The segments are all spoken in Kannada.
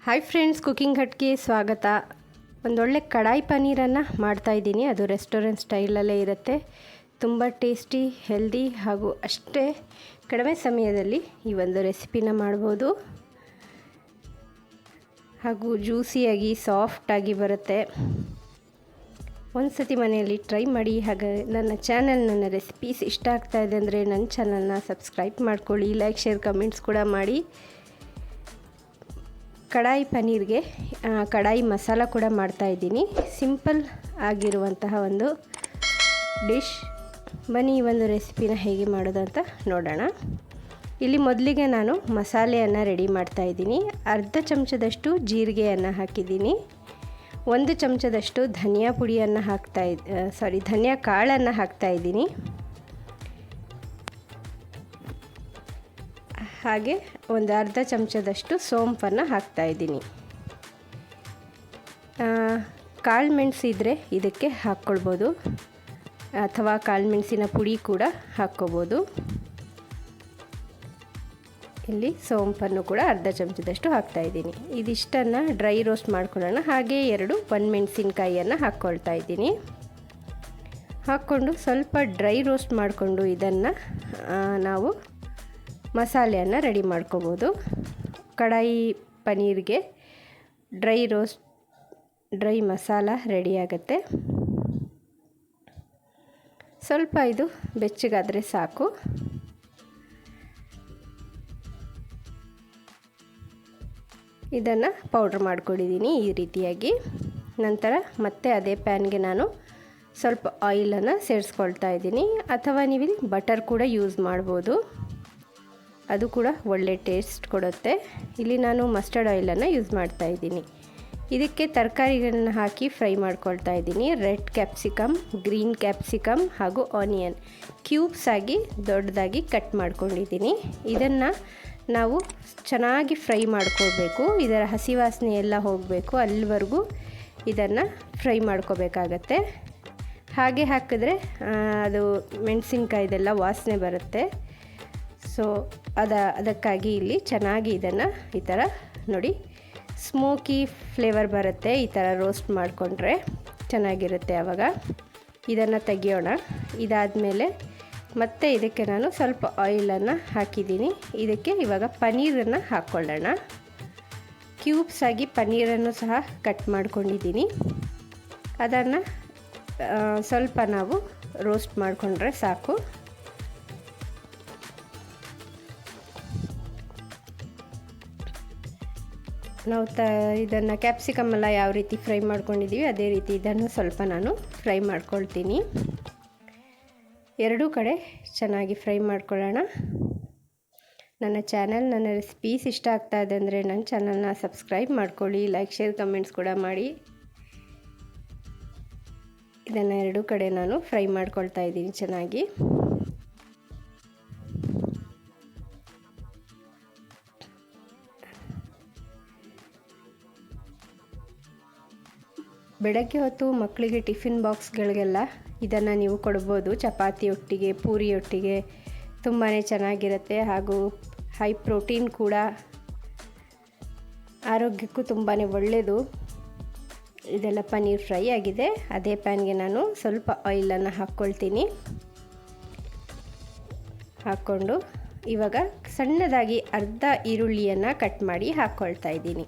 ಹಾಯ್ ಫ್ರೆಂಡ್ಸ್ ಕುಕ್ಕಿಂಗ್ ಹಟ್ಗೆ ಸ್ವಾಗತ ಒಂದೊಳ್ಳೆ ಕಡಾಯಿ ಪನ್ನೀರನ್ನು ಮಾಡ್ತಾಯಿದ್ದೀನಿ ಅದು ರೆಸ್ಟೋರೆಂಟ್ ಸ್ಟೈಲಲ್ಲೇ ಇರುತ್ತೆ ತುಂಬ ಟೇಸ್ಟಿ ಹೆಲ್ದಿ ಹಾಗೂ ಅಷ್ಟೇ ಕಡಿಮೆ ಸಮಯದಲ್ಲಿ ಈ ಒಂದು ರೆಸಿಪಿನ ಮಾಡ್ಬೋದು ಹಾಗೂ ಜ್ಯೂಸಿಯಾಗಿ ಸಾಫ್ಟಾಗಿ ಬರುತ್ತೆ ಒಂದು ಸತಿ ಮನೆಯಲ್ಲಿ ಟ್ರೈ ಮಾಡಿ ಹಾಗೆ ನನ್ನ ಚಾನಲ್ ನನ್ನ ರೆಸಿಪೀಸ್ ಇಷ್ಟ ಆಗ್ತಾ ಇದೆ ಅಂದರೆ ನನ್ನ ಚಾನಲ್ನ ಸಬ್ಸ್ಕ್ರೈಬ್ ಮಾಡ್ಕೊಳ್ಳಿ ಲೈಕ್ ಶೇರ್ ಕಮೆಂಟ್ಸ್ ಕೂಡ ಮಾಡಿ ಕಡಾಯಿ ಪನ್ನೀರ್ಗೆ ಕಡಾಯಿ ಮಸಾಲ ಕೂಡ ಮಾಡ್ತಾಯಿದ್ದೀನಿ ಸಿಂಪಲ್ ಆಗಿರುವಂತಹ ಒಂದು ಡಿಶ್. ಬನ್ನಿ ಈ ಒಂದು ರೆಸಿಪಿನ ಹೇಗೆ ಮಾಡೋದು ಅಂತ ನೋಡೋಣ. ಇಲ್ಲಿ ಮೊದಲಿಗೆ ನಾನು ಮಸಾಲೆಯನ್ನು ರೆಡಿ ಮಾಡ್ತಾಯಿದ್ದೀನಿ ಅರ್ಧ ಚಮಚದಷ್ಟು ಜೀರಿಗೆಯನ್ನು ಹಾಕಿದ್ದೀನಿ. ಒಂದು ಚಮಚದಷ್ಟು ಧನಿಯಾ ಪುಡಿಯನ್ನು ಹಾಕ್ತಾ ಸಾರಿ ಧನಿಯಾ ಕಾಳನ್ನು ಹಾಕ್ತಾಯಿದ್ದೀನಿ ಹಾಗೆ ಒಂದು ಅರ್ಧ ಚಮಚದಷ್ಟು ಸೋಂಪನ್ನು ಹಾಕ್ತಾಯಿದ್ದೀನಿ ಕಾಳು ಮೆಣಸು ಇದ್ದರೆ ಇದಕ್ಕೆ ಹಾಕ್ಕೊಳ್ಬೋದು. ಅಥವಾ ಕಾಳು ಮೆಣಸಿನ ಪುಡಿ ಕೂಡ ಹಾಕ್ಕೋಬೋದು ಇಲ್ಲಿ ಸೋಂಪನ್ನು ಕೂಡ ಅರ್ಧ ಚಮಚದಷ್ಟು ಹಾಕ್ತಾಯಿದ್ದೀನಿ ಇದಿಷ್ಟನ್ನು ಡ್ರೈ ರೋಸ್ಟ್ ಮಾಡ್ಕೊಳ್ಳೋಣ. ಹಾಗೆ ಎರಡು ಒಣಮೆಣಸಿನ್ಕಾಯಿಯನ್ನು ಹಾಕ್ಕೊಳ್ತಾ ಇದ್ದೀನಿ. ಹಾಕ್ಕೊಂಡು ಸ್ವಲ್ಪ ಡ್ರೈ ರೋಸ್ಟ್ ಮಾಡಿಕೊಂಡು ಇದನ್ನು ನಾವು ಮಸಾಲೆಯನ್ನು ರೆಡಿ ಮಾಡ್ಕೋಬೋದು. Kadai ಪನೀರ್ಗೆ dry roast, dry masala ready ಆಗುತ್ತೆ. ಸ್ವಲ್ಪ ಇದು ಬೆಚ್ಚಗಾದರೆ ಸಾಕು. ಇದನ್ನು ಪೌಡ್ರ್ ಮಾಡ್ಕೊಂಡಿದ್ದೀನಿ ಈ ರೀತಿಯಾಗಿ. ನಂತರ ಮತ್ತೆ ಅದೇ ಪ್ಯಾನ್ಗೆ ನಾನು ಸ್ವಲ್ಪ ಆಯಿಲನ್ನು ಸೇರಿಸ್ಕೊಳ್ತಾ ಇದ್ದೀನಿ. ಅಥವಾ ನೀವು ಬಟರ್ ಕೂಡ ಯೂಸ್ ಮಾಡ್ಬೋದು. ಅದು ಕೂಡ ಒಳ್ಳೆ ಟೇಸ್ಟ್ ಕೊಡುತ್ತೆ. ಇಲ್ಲಿ ನಾನು ಮಸ್ಟರ್ಡ್ ಆಯಿಲನ್ನು ಯೂಸ್ ಮಾಡ್ತಾ ಇದ್ದೀನಿ. ಇದಕ್ಕೆ ತರಕಾರಿಗಳನ್ನ ಹಾಕಿ ಫ್ರೈ ಮಾಡ್ಕೊಳ್ತಾ ಇದ್ದೀನಿ. ರೆಡ್ ಕ್ಯಾಪ್ಸಿಕಮ್, ಗ್ರೀನ್ ಕ್ಯಾಪ್ಸಿಕಮ್ ಹಾಗೂ ಆನಿಯನ್. ಕ್ಯೂಬ್ಸ್ ಆಗಿ ದೊಡ್ಡದಾಗಿ ಕಟ್ ಮಾಡ್ಕೊಂಡಿದ್ದೀನಿ. ಇದನ್ನು ನಾವು ಚೆನ್ನಾಗಿ ಫ್ರೈ ಮಾಡ್ಕೋಬೇಕು ಇದರ ಹಸಿ ವಾಸನೆ ಎಲ್ಲ ಹೋಗಬೇಕು. ಅಲ್ಲಿವರೆಗೂ ಇದನ್ನು ಫ್ರೈ ಮಾಡ್ಕೋಬೇಕಾಗತ್ತೆ. ಹಾಗೆ ಹಾಕಿದ್ರೆ ಅದು ಮೆಣಸಿನ್ಕಾಯ್ದೆಲ್ಲ ವಾಸನೆ ಬರುತ್ತೆ. ಸೊ ಅದ, ಅದಕ್ಕಾಗಿ ಇಲ್ಲಿ ಚೆನ್ನಾಗಿ ಇದನ್ನು ಈ ಥರ ನೋಡಿ ಸ್ಮೋಕಿ ಫ್ಲೇವರ್ ಬರುತ್ತೆ ಈ ಥರ ರೋಸ್ಟ್ ಮಾಡಿಕೊಂಡ್ರೆ. ಚೆನ್ನಾಗಿರುತ್ತೆ ಆವಾಗ. ಇದನ್ನು ತೆಗಿಯೋಣ. ಇದಾದಮೇಲೆ ಮತ್ತೆ ಇದಕ್ಕೆ ನಾನು ಸ್ವಲ್ಪ ಆಯಿಲನ್ನು ಹಾಕಿದ್ದೀನಿ. ಇದಕ್ಕೆ ಇವಾಗ ಪನ್ನೀರನ್ನು ಹಾಕ್ಕೊಳ್ಳೋಣ ಕ್ಯೂಬ್ಸ್ ಆಗಿ ಪನ್ನೀರನ್ನು ಸಹ ಕಟ್ ಮಾಡ್ಕೊಂಡಿದ್ದೀನಿ. ಅದನ್ನು ಸ್ವಲ್ಪ ನಾವು ರೋಸ್ಟ್ ಮಾಡಿಕೊಂಡ್ರೆ ಸಾಕು. ನಾವು ತ, ಇದನ್ನು ಕ್ಯಾಪ್ಸಿಕಮ್ ಎಲ್ಲ ಯಾವ ರೀತಿ ಫ್ರೈ ಮಾಡ್ಕೊಂಡಿದ್ದೀವಿ ಅದೇ ರೀತಿ ಇದನ್ನು ಸ್ವಲ್ಪ ನಾನು ಫ್ರೈ ಮಾಡ್ಕೊಳ್ತೀನಿ. ಎರಡೂ ಕಡೆ ಚೆನ್ನಾಗಿ ಫ್ರೈ ಮಾಡ್ಕೊಳ್ಳೋಣ. ನನ್ನ ಚಾನಲ್ ನನ್ನ ರೆಸಿಪೀಸ್ ಇಷ್ಟ ಆಗ್ತಾ ಇದೆ ಅಂದರೆ ನನ್ನ ಚಾನಲ್ನ ಸಬ್ಸ್ಕ್ರೈಬ್ ಮಾಡ್ಕೊಳ್ಳಿ ಲೈಕ್ ಶೇರ್ ಕಮೆಂಟ್ಸ್ ಕೂಡ ಮಾಡಿ. ಇದನ್ನು ಎರಡೂ ಕಡೆ ನಾನು ಫ್ರೈ ಮಾಡ್ಕೊಳ್ತಾ ಇದ್ದೀನಿ ಚೆನ್ನಾಗಿ. ಬೆಳಗ್ಗೆ ಹೊತ್ತು ಮಕ್ಕಳಿಗೆ ಟಿಫಿನ್ ಬಾಕ್ಸ್ಗಳಿಗೆಲ್ಲ ಇದನ್ನು ನೀವು ಕೊಡ್ಬೋದು. ಚಪಾತಿ ಒಟ್ಟಿಗೆ, ಪೂರಿ ಒಟ್ಟಿಗೆ ತುಂಬಾ ಚೆನ್ನಾಗಿರುತ್ತೆ ಹಾಗೂ ಹೈ ಪ್ರೋಟೀನ್ ಕೂಡ ಆರೋಗ್ಯಕ್ಕೂ ತುಂಬಾ ಒಳ್ಳೆಯದು. ಇದೆಲ್ಲ ಪನ್ನೀರ್ ಫ್ರೈ ಆಗಿದೆ. ಅದೇ ಪ್ಯಾನ್ಗೆ ನಾನು ಸ್ವಲ್ಪ ಆಯಿಲನ್ನು ಹಾಕ್ಕೊಳ್ತೀನಿ. ಹಾಕ್ಕೊಂಡು ಇವಾಗ ಸಣ್ಣದಾಗಿ ಅರ್ಧ ಈರುಳ್ಳಿಯನ್ನು ಕಟ್ ಮಾಡಿ ಹಾಕ್ಕೊಳ್ತಾ ಇದ್ದೀನಿ.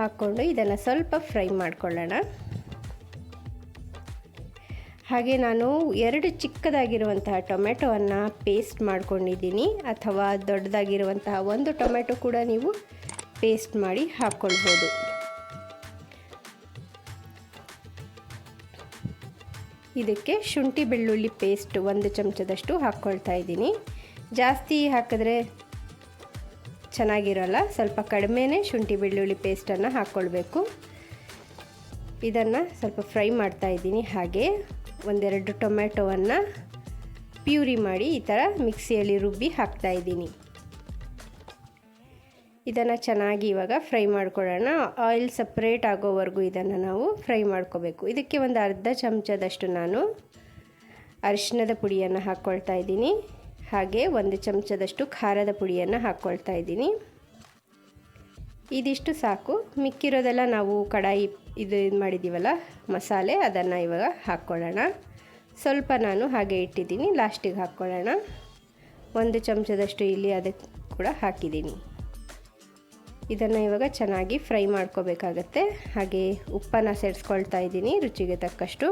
ಹಾಕ್ಕೊಂಡು ಇದನ್ನು ಸ್ವಲ್ಪ ಫ್ರೈ ಮಾಡಿಕೊಳ್ಳೋಣ. ಹಾಗೆ ನಾನು ಎರಡು ಚಿಕ್ಕದಾಗಿರುವಂತಹ ಟೊಮೆಟೊವನ್ನು ಪೇಸ್ಟ್ ಮಾಡ್ಕೊಂಡಿದ್ದೀನಿ. ಅಥವಾ ದೊಡ್ಡದಾಗಿರುವಂತಹ ಒಂದು ಟೊಮೆಟೊ ಕೂಡ ನೀವು ಪೇಸ್ಟ್ ಮಾಡಿ ಹಾಕ್ಕೊಳ್ಬೋದು. ಇದಕ್ಕೆ ಶುಂಠಿ ಬೆಳ್ಳುಳ್ಳಿ ಪೇಸ್ಟ್ ಒಂದು ಚಮಚದಷ್ಟು ಹಾಕ್ಕೊಳ್ತಾ ಇದ್ದೀನಿ. ಜಾಸ್ತಿ ಹಾಕಿದ್ರೆ ಚೆನ್ನಾಗಿರೋಲ್ಲ, ಸ್ವಲ್ಪ ಕಡಿಮೆನೇ ಶುಂಠಿ ಬೆಳ್ಳುಳ್ಳಿ ಪೇಸ್ಟನ್ನು ಹಾಕ್ಕೊಳ್ಬೇಕು. ಇದನ್ನು ಸ್ವಲ್ಪ ಫ್ರೈ ಮಾಡ್ತಾ ಇದ್ದೀನಿ ಹಾಗೆ. ಒಂದೆರಡು ಟೊಮೆಟೊವನ್ನು ಪ್ಯೂರಿ ಮಾಡಿ ಈ ಥರ ಮಿಕ್ಸಿಯಲ್ಲಿ ರುಬ್ಬಿ ಹಾಕ್ತಾ ಇದ್ದೀನಿ. ಇದನ್ನು ಚೆನ್ನಾಗಿ ಇವಾಗ ಫ್ರೈ ಮಾಡ್ಕೊಳ್ಳೋಣ. ಆಯಿಲ್ ಸಪ್ರೇಟ್ ಆಗೋವರೆಗೂ ಇದನ್ನು ನಾವು ಫ್ರೈ ಮಾಡ್ಕೋಬೇಕು. ಇದಕ್ಕೆ ಒಂದು ಅರ್ಧ ಚಮಚದಷ್ಟು ನಾನು ಅರಿಶಿಣದ ಪುಡಿಯನ್ನು ಹಾಕ್ಕೊಳ್ತಾ ಇದ್ದೀನಿ. ಹಾಗೆ ಒಂದು ಚಮಚದಷ್ಟು ಖಾರದ ಪುಡಿಯನ್ನು ಹಾಕ್ಕೊಳ್ತಾ ಇದ್ದೀನಿ. ಇದಿಷ್ಟು ಸಾಕು. ಮಿಕ್ಕಿರೋದೆಲ್ಲ ನಾವು ಕಡಾಯಿ ಇದು ಇದು ಮಾಡಿದ್ದೀವಲ್ಲ, ಮಸಾಲೆ ಅದನ್ನು ಇವಾಗ ಹಾಕ್ಕೊಳ್ಳೋಣ. ಸ್ವಲ್ಪ ನಾನು ಹಾಗೆ ಇಟ್ಟಿದ್ದೀನಿ, ಲಾಸ್ಟಿಗೆ ಹಾಕ್ಕೊಳ್ಳೋಣ. ಒಂದು ಚಮಚದಷ್ಟು ಇಲ್ಲಿ ಅದಕ್ಕೆ ಕೂಡ ಹಾಕಿದ್ದೀನಿ. ಇದನ್ನು ಇವಾಗ ಚೆನ್ನಾಗಿ ಫ್ರೈ ಮಾಡ್ಕೋಬೇಕಾಗತ್ತೆ. ಹಾಗೆ ಉಪ್ಪನ್ನು ಸೇರಿಸ್ಕೊಳ್ತಾ ಇದ್ದೀನಿ ರುಚಿಗೆ ತಕ್ಕಷ್ಟು.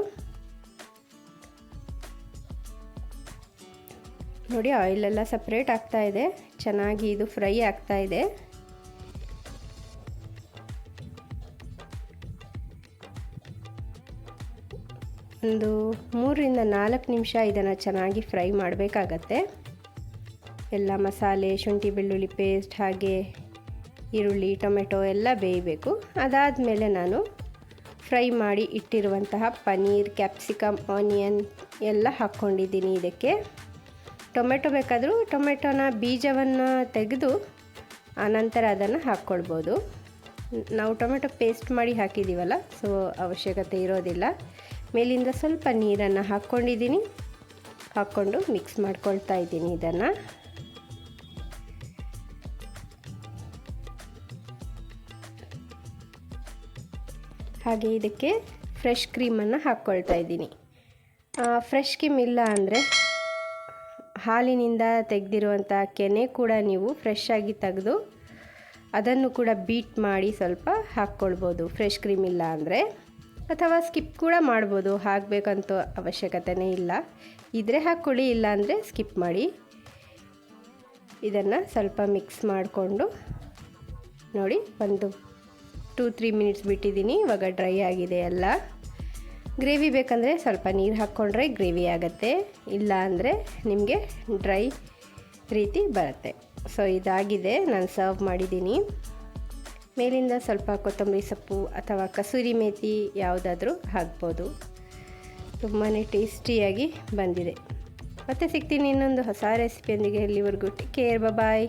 ನೋಡಿ ಆಯಿಲೆಲ್ಲ ಸಪ್ರೇಟ್ ಆಗ್ತಾ ಇದೆ. ಚೆನ್ನಾಗಿ ಇದು ಫ್ರೈ ಆಗ್ತಾ ಇದೆ. ಒಂದು ಮೂರರಿಂದ ನಾಲ್ಕು ನಿಮಿಷ ಇದನ್ನು ಚೆನ್ನಾಗಿ ಫ್ರೈ ಮಾಡಬೇಕಾಗತ್ತೆ. ಎಲ್ಲ ಮಸಾಲೆ, ಶುಂಠಿ, ಬೆಳ್ಳುಳ್ಳಿ ಪೇಸ್ಟ್ ಹಾಗೆ ಈರುಳ್ಳಿ, ಟೊಮೆಟೊ ಎಲ್ಲ ಬೇಯಬೇಕು. ಅದಾದ ಮೇಲೆ ನಾನು ಫ್ರೈ ಮಾಡಿ ಇಟ್ಟಿರುವಂತಹ ಪನೀರ್ ಕ್ಯಾಪ್ಸಿಕಮ್ ಆನಿಯನ್ ಎಲ್ಲ ಹಾಕ್ಕೊಂಡಿದ್ದೀನಿ ಇದಕ್ಕೆ. ಟೊಮೆಟೊ ಬೇಕಾದರೂ ಟೊಮೆಟೊನ ಬೀಜವನ್ನು ತೆಗೆದು ಆನಂತರ ಅದನ್ನು ಹಾಕ್ಕೊಳ್ಬೋದು. ನಾವು ಟೊಮೆಟೊ ಪೇಸ್ಟ್ ಮಾಡಿ ಹಾಕಿದ್ದೀವಲ್ಲ, ಸೊ ಅವಶ್ಯಕತೆ ಇರೋದಿಲ್ಲ. ಮೇಲಿಂದ ಸ್ವಲ್ಪ ನೀರನ್ನು ಹಾಕ್ಕೊಂಡಿದ್ದೀನಿ. ಹಾಕ್ಕೊಂಡು ಮಿಕ್ಸ್ ಮಾಡ್ಕೊಳ್ತಾ ಇದ್ದೀನಿ ಇದನ್ನು. ಹಾಗೆ ಇದಕ್ಕೆ ಫ್ರೆಶ್ ಕ್ರೀಮನ್ನು ಹಾಕ್ಕೊಳ್ತಾ ಇದ್ದೀನಿ. ಫ್ರೆಶ್ ಕ್ರೀಮ್ ಇಲ್ಲ ಅಂದರೆ ಹಾಲಿನಿಂದ ತೆಗೆದಿರುವಂಥ ಕೆನೆ ಕೂಡ ನೀವು ಫ್ರೆಶ್ ಆಗಿ ತೆಗೆದು ಅದನ್ನು ಕೂಡ ಬೀಟ್ ಮಾಡಿ ಸ್ವಲ್ಪ ಹಾಕ್ಕೊಳ್ಬೋದು. ಫ್ರೆಶ್ ಕ್ರೀಮ್ ಇಲ್ಲ ಅಂದರೆ. ಅಥವಾ ಸ್ಕಿಪ್ ಕೂಡ ಮಾಡ್ಬೋದು. ಹಾಕಬೇಕಂತ ಅವಶ್ಯಕತೆನೇ ಇಲ್ಲ. ಇದ್ರೆ ಹಾಕ್ಕೊಳ್ಳಿ ಇಲ್ಲ ಅಂದರೆ ಸ್ಕಿಪ್ ಮಾಡಿ. ಇದನ್ನು ಸ್ವಲ್ಪ ಮಿಕ್ಸ್ ಮಾಡಿಕೊಂಡು ನೋಡಿ ಒಂದು ಟೂ ತ್ರೀ ಮಿನಿಟ್ಸ್ ಬಿಟ್ಟಿದ್ದೀನಿ. ಇವಾಗ ಡ್ರೈ ಆಗಿದೆ ಎಲ್ಲ. ಗ್ರೇವಿ ಬೇಕಂದರೆ ಸ್ವಲ್ಪ ನೀರು ಹಾಕ್ಕೊಂಡ್ರೆ ಗ್ರೇವಿ ಆಗುತ್ತೆ, ಇಲ್ಲ ಅಂದರೆ ನಿಮಗೆ ಡ್ರೈ ರೀತಿ ಬರುತ್ತೆ. ಸೊ ಇದಾಗಿದೆ, ನಾನು ಸರ್ವ್ ಮಾಡಿದ್ದೀನಿ. ಮೇಲಿಂದ ಸ್ವಲ್ಪ ಕೊತ್ತಂಬರಿ ಸೊಪ್ಪು ಅಥವಾ ಕಸೂರಿ ಮೇಥಿ ಯಾವುದಾದ್ರೂ ಹಾಕ್ಬೋದು. ತುಂಬಾ ಟೇಸ್ಟಿಯಾಗಿ ಬಂದಿದೆ. ಮತ್ತೆ ಸಿಗ್ತೀನಿ ಇನ್ನೊಂದು ಹೊಸ ರೆಸಿಪಿಯೊಂದಿಗೆ. ಇಲ್ಲಿವರೆಗೂ ಟೇಕ್ ಕೇರ್ ಬಾಯ್